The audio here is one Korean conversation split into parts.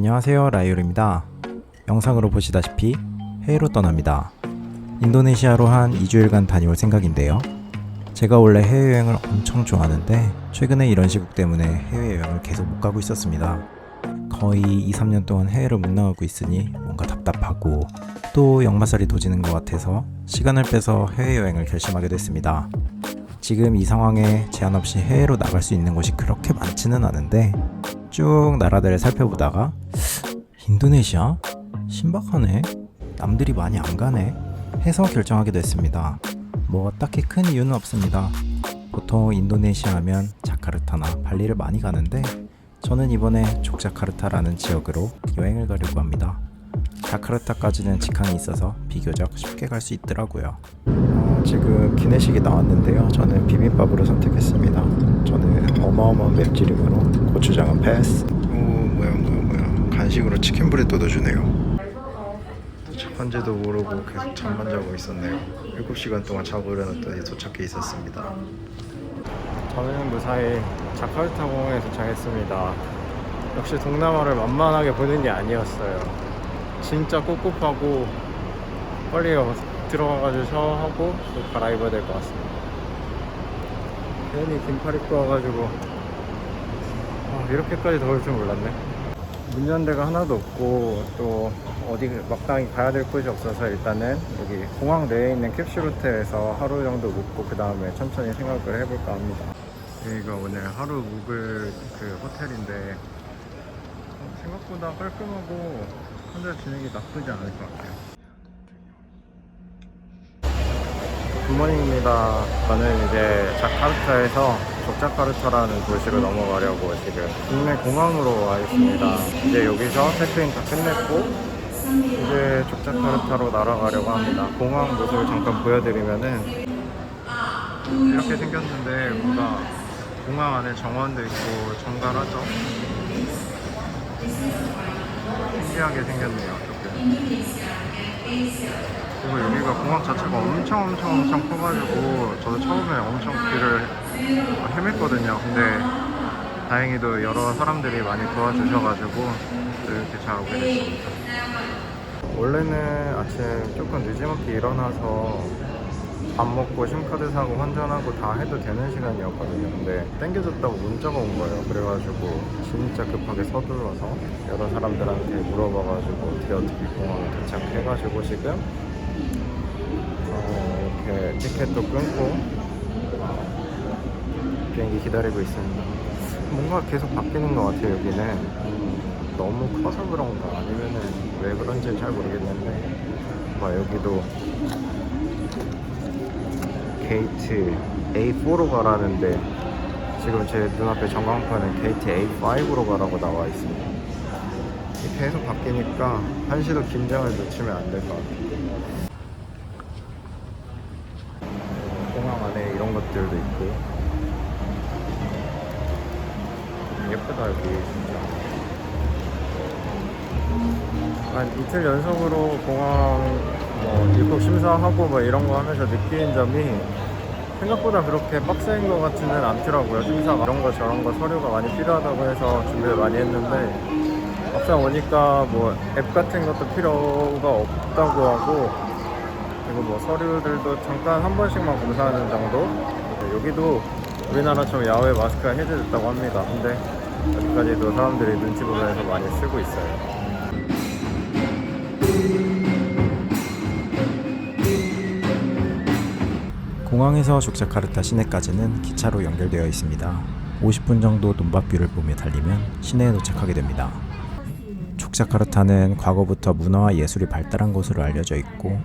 안녕하세요 라이올입니다. 영상으로 보시다시피 해외로 떠납니다. 인도네시아로 한 2주일간 다녀올 생각인데요. 제가 원래 해외여행을 엄청 좋아하는데 최근에 이런 시국 때문에 해외여행을 계속 못 가고 있었습니다. 거의 2, 3년 동안 해외를 못 나가고 있으니 뭔가 답답하고 또 역마살이 도지는 것 같아서 시간을 빼서 해외여행을 결심하게 됐습니다. 지금 이 상황에 제한 없이 해외로 나갈 수 있는 곳이 그렇게 많지는 않은데 쭉 나라들을 살펴보다가 인도네시아? 신박하네. 남들이 많이 안 가네. 해서 결정하게 됐습니다. 뭐 딱히 큰 이유는 없습니다. 보통 인도네시아 하면 자카르타나 발리를 많이 가는데 저는 이번에 족자카르타라는 지역으로 여행을 가려고 합니다. 자카르타까지는 직항이 있어서 비교적 쉽게 갈 수 있더라고요. 어, 지금 기내식이 나왔는데요. 저는 비빔밥으로 선택했습니다. 저는 어마어마한 맵찔이므로 고추장은 패스. 간식으로 치킨 브레또도 주네요. 도착한지도 모르고 계속 잠만 자고 있었네요. 7시간 동안 자고 일어났더니 도착해 있었습니다. 저는 무사히 자카르타 공항에 도착했습니다. 역시 동남아를 만만하게 보는 게 아니었어요. 진짜 꿉꿉하고 빨리 들어가가지고 샤워하고 또 갈아입어야 될 것 같습니다. 괜히 긴팔 입고 와가지고 아, 이렇게까지 더울 줄 몰랐네. 문연 데가 하나도 없고 또 어디 막당히 가야 될 곳이 없어서 일단은 여기 공항 내에 있는 캡슐 호텔에서 하루 정도 묵고 그 다음에 천천히 생각을 해볼까 합니다. 여기가 오늘 하루 묵을 그 호텔인데 어, 생각보다 깔끔하고 혼자 지내기 나쁘지 않을 것 같아요. 굿모닝입니다. 저는 이제 자카르타에서 족자카르타라는 도시로 넘어가려고 지금 국내 공항으로 와 있습니다. 이제 여기서 체크인 다 끝냈고 이제 족자카르타로 날아가려고 합니다. 공항 모습을 잠깐 보여드리면은 이렇게 생겼는데 뭔가 공항 안에 정원도 있고 정갈하죠? 신기하게 생겼네요, 조금. 그리고 여기가 공항 자체가 엄청 엄청 엄청 커가지고 저도 처음에 엄청 길을 헤맸거든요. 근데 다행히도 여러 사람들이 많이 도와주셔가지고 이렇게 잘 오게 됐습니다. 원래는 아침 조금 늦지막히 일어나서 밥 먹고 심카드 사고 환전하고 다 해도 되는 시간이었거든요. 근데 땡겨졌다고 문자가 온 거예요. 그래가지고 진짜 급하게 서둘러서 여러 사람들한테 물어봐가지고 어떻게 어떻게 공항에 도착해가지고 지금 어, 이렇게 티켓도 끊고 비행기 기다리고 있습니다. 뭔가 계속 바뀌는 것 같아요. 여기는 음, 너무 커서 그런가 아니면은 왜 그런지 잘 모르겠는데 막 여기도 게이트 A4로 가라는데 지금 제 눈앞에 전광판은 게이트 A5로 가라고 나와 있습니다. 계속 바뀌니까 한시도 긴장을 놓치면 안 될 것 같아요. 공항 안에 이런 것들도 있고 예쁘다 여기 진짜. 한 이틀 연속으로 공항 뭐 입국 심사하고 뭐 이런 거 하면서 느낀 점이 생각보다 그렇게 빡센 것 같지는 않더라고요. 심사가 이런 거 저런 거 서류가 많이 필요하다고 해서 준비를 많이 했는데 막상 오니까 뭐 앱 같은 것도 필요가 없다고 하고 그리고 뭐 서류들도 잠깐 한 번씩만 검사하는 정도 네, 여기도 우리나라처럼 야외 마스크가 해제됐다고 합니다. 근데 아직까지도 사람들이 눈치 보면서 많이 쓰고 있어요. 공항에서 족자카르타 시내까지는 기차로 연결되어 있습니다. 50분 정도 논밭뷰를 보며 달리면 시내에 도착하게 됩니다. 족자카르타는 과거부터 문화와 예술이 발달한 곳으로 알려져 있고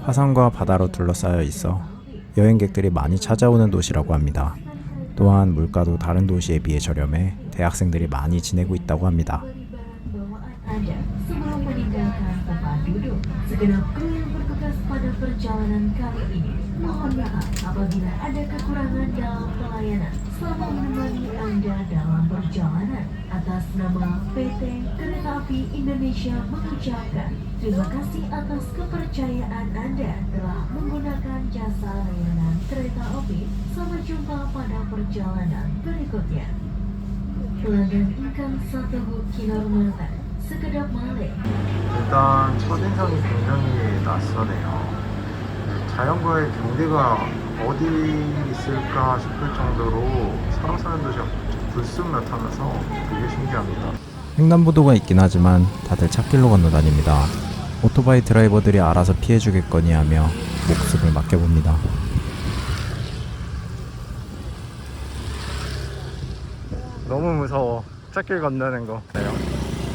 화산과 바다로 둘러싸여 있어 여행객들이 많이 찾아오는 도시라고 합니다. 또한 물가도 다른 도시에 비해 저렴해 대학생들이 많이 지내고 있다고 합니다. Anda sebelum meninggalkan tempat duduk. Segenap kru yang bertugas pada perjalanan kali ini mohon maaf apabila ada kekurangan dalam pelayanan selama menemani Anda dalam perjalanan. Atas nama PT Kereta Api Indonesia mengucapkan terima kasih atas kepercayaan Anda telah menggunakan jasa layanan kereta api. Sampai jumpa pada perjalanan berikutnya. 일단 첫인상이 굉장히 낯서네요. 자연과의 경계가 어디 있을까 싶을 정도로 사람 사는 도시가 불쑥 나타나서 되게 신기합니다. 횡단보도가 있긴 하지만 다들 찻길로 건너 다닙니다. 오토바이 드라이버들이 알아서 피해주겠거니 하며 목숨을 맡겨봅니다. 너무 무서워. 찻길 건너는 거.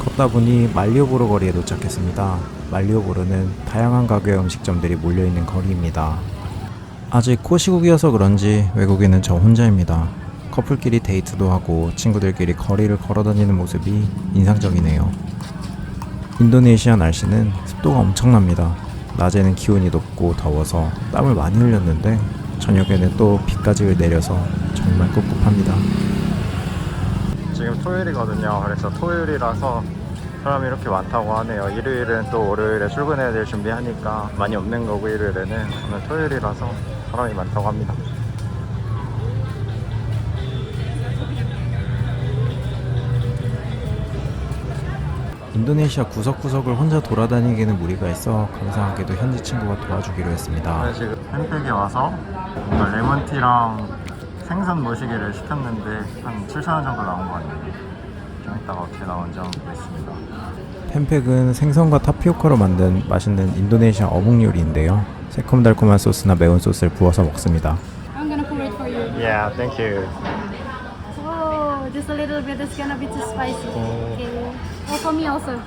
걷다 보니 말리오보르 거리에 도착했습니다. 말리오보르는 다양한 가게의 음식점들이 몰려있는 거리입니다. 아직 코시국이어서 그런지 외국인은 저 혼자입니다. 커플끼리 데이트도 하고 친구들끼리 거리를 걸어다니는 모습이 인상적이네요. 인도네시아 날씨는 습도가 엄청납니다. 낮에는 기온이 높고 더워서 땀을 많이 흘렸는데 저녁에는 또 비까지 내려서 정말 꿉꿉합니다. 지금 토요일이거든요. 그래서 토요일이라서 사람이 이렇게 많다고 하네요. 일요일은 또 월요일에 출근해야 될 준비하니까 많이 없는 거고 일요일에는 오늘 토요일이라서 사람이 많다고 합니다. 인도네시아 구석구석을 혼자 돌아다니기에는 무리가 있어 감사하게도 현지 친구가 도와주기로 했습니다. 네, 지금 햄팩에 와서 레몬티랑 생선 모시기를 시켰는데 한 7,000원 정도 나온 거 아니에요? 좀 이따가 어떻게 나온지 한번 보겠습니다. 템팩은 생선과 타피오카로 만든 맛있는 인도네시아 어묵 요리인데요. 새콤달콤한 소스나 매운 소스를 부어서 먹습니다. I'm gonna pour it for you. Yeah, thank you. Oh, just a little bit. It's gonna be too spicy. Okay. Oh, for me also.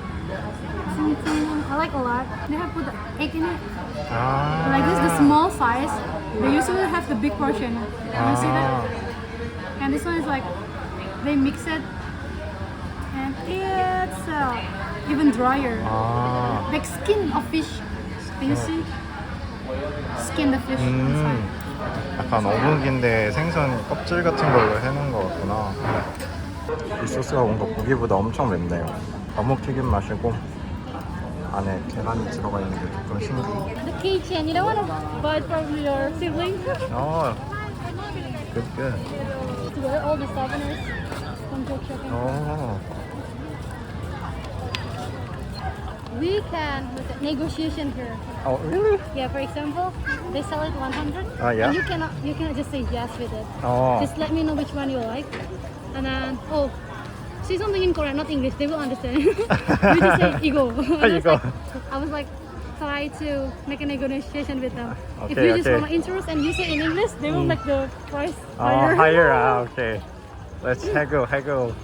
Something I like a lot. They have put the egg in it. 아, Like this, the small size. They usually have the big portion. You see that? And this one is like they mix it, and it's uh, even drier. 아, Like skin of fish. Can you see? Skin the fish inside. 음, 약간 어묵인데 생선 껍질 같은 걸로 해놓은 거 같구나. 이 소스가 뭔가 고기보다 엄청 맵네요. 어묵 튀김 맛이고 안에 계란이 들어가 있는 게 조금 신기해. The keychain. You don't want to buy it from your sibling. 어, good, good. to wear all the souvenirs from Joke Shopping. 어, We can look at negotiation here. 어, really? Yeah, for example, they sell it 100, Ah, yeah? and you cannot you cannot just say yes with it. 어, Just let me know which one you like, and then oh, say something in Korean, not English. They will understand. you just say ego. I, was like, I was like, try to make a negotiation with them. Ah, okay, if you just okay. want to interest and you say in English, they will mm. make the price Oh, higher. higher. Ah, okay. Let's haggle, haggle.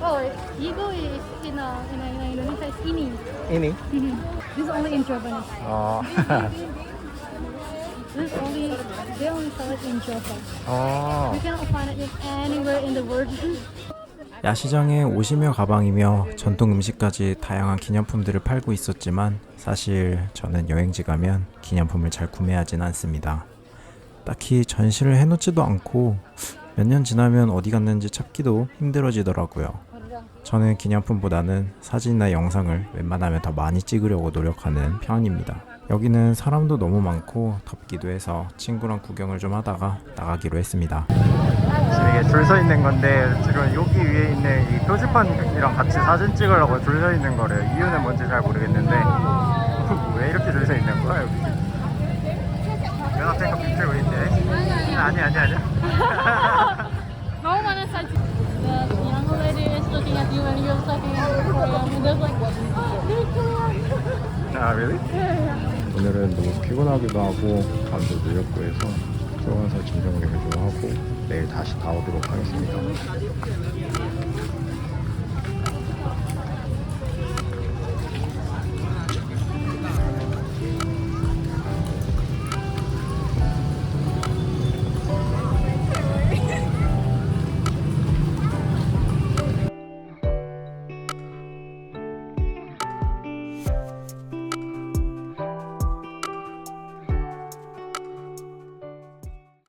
Oh, ego is in a, in a, in a Indonesia is ini. Ini. Mhm. This is only in Japanese. Oh. This only they only sell it in Java. 어, You cannot find it anywhere in the world. 야시장에 옷이며 가방이며 전통 음식까지 다양한 기념품들을 팔고 있었지만 사실 저는 여행지 가면 기념품을 잘 구매하진 않습니다. 딱히 전시를 해놓지도 않고 몇 년 지나면 어디 갔는지 찾기도 힘들어지더라고요. 저는 기념품보다는 사진이나 영상을 웬만하면 더 많이 찍으려고 노력하는 편입니다. 여기는 사람도 너무 많고 덥기도 해서 친구랑 구경을 좀 하다가 나가기로 했습니다. 지금 이게 줄 서 있는 건데 지금 여기 위에 있는 이 표지판이랑 같이 사진 찍으려고 줄 서 있는 거래요. 이유는 뭔지 잘 모르겠는데 왜 이렇게 줄 서 있는 거야 여기? Take a picture with this? 아니 아니 아니. No looking at you and you're talking in Korean. And there's like, oh, they're Korean. 아 really? 오늘은 너무 피곤하기도 하고 밤도 늦었고 해서 들어가서 짐 정리를 좀 하고 내일 다시 가오도록 하겠습니다.